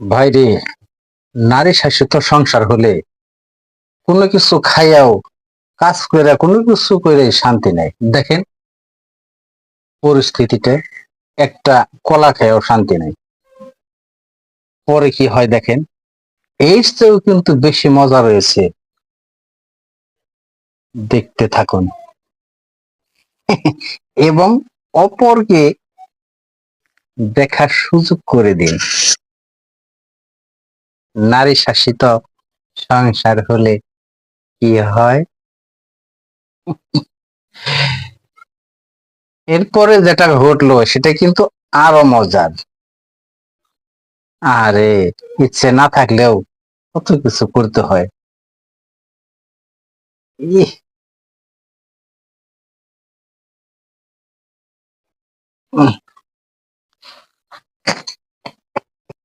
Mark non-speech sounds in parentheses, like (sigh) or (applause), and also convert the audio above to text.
ভাইরে, নারী শাসিত সংসার হলে কোনো কিছু খাইয়াও, কাজ করে কোনো কিছু করে শান্তি নাই। দেখেন, পরিস্থিতিতে একটা কলা খেয়েও শান্তি নাই। পরে কি হয় দেখেন, এর চেয়েও কিন্তু বেশি মজা রয়েছে। দেখতে থাকুন। (laughs) এবং অপরকে দেখার সুযোগ করে দিন। নারী শাসিত সংসার হলে কি হয়? এরপরে যেটা ঘটলো সেটা কিন্তু আরও মজার। আরে ইচ্ছে না থাকলেও কত কিছু করতে হয়। ইহ, উম,